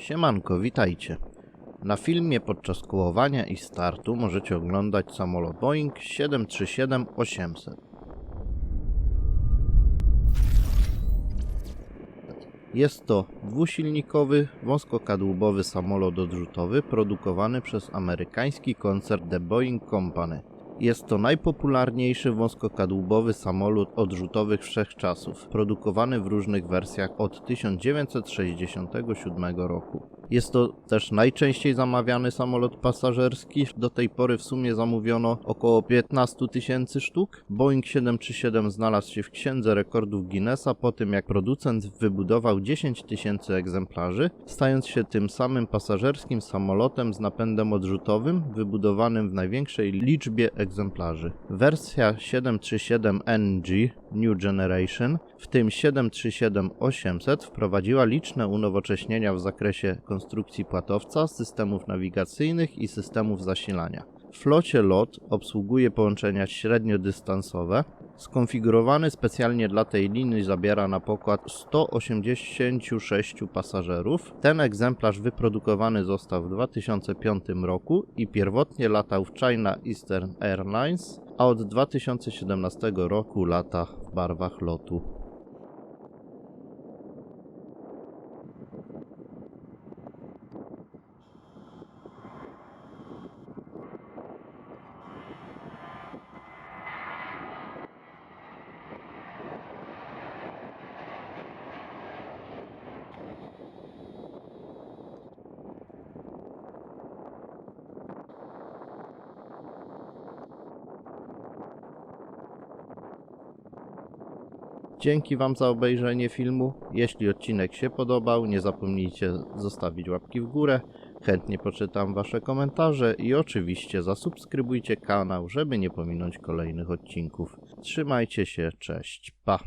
Siemanko, witajcie. Na filmie podczas kołowania i startu możecie oglądać samolot Boeing 737-800. Jest to dwusilnikowy, wąskokadłubowy samolot odrzutowy produkowany przez amerykański koncern The Boeing Company. Jest to najpopularniejszy wąskokadłubowy samolot odrzutowy wszechczasów, produkowany w różnych wersjach od 1967 roku. Jest to też najczęściej zamawiany samolot pasażerski. Do tej pory w sumie zamówiono około 15 tysięcy sztuk. Boeing 737 znalazł się w księdze rekordów Guinnessa po tym, jak producent wybudował 10 tysięcy egzemplarzy, stając się tym samym pasażerskim samolotem z napędem odrzutowym, wybudowanym w największej liczbie egzemplarzy. Wersja 737NG New Generation, w tym 737-800, wprowadziła liczne unowocześnienia w zakresie konstrukcji płatowca, systemów nawigacyjnych i systemów zasilania. W flocie LOT obsługuje połączenia średniodystansowe. Skonfigurowany specjalnie dla tej linii zabiera na pokład 186 pasażerów. Ten egzemplarz wyprodukowany został w 2005 roku i pierwotnie latał w China Eastern Airlines, a od 2017 roku lata w barwach lotu. Dzięki Wam za obejrzenie filmu. Jeśli odcinek się podobał, nie zapomnijcie zostawić łapki w górę. Chętnie poczytam Wasze komentarze i oczywiście zasubskrybujcie kanał, żeby nie pominąć kolejnych odcinków. Trzymajcie się, cześć, pa!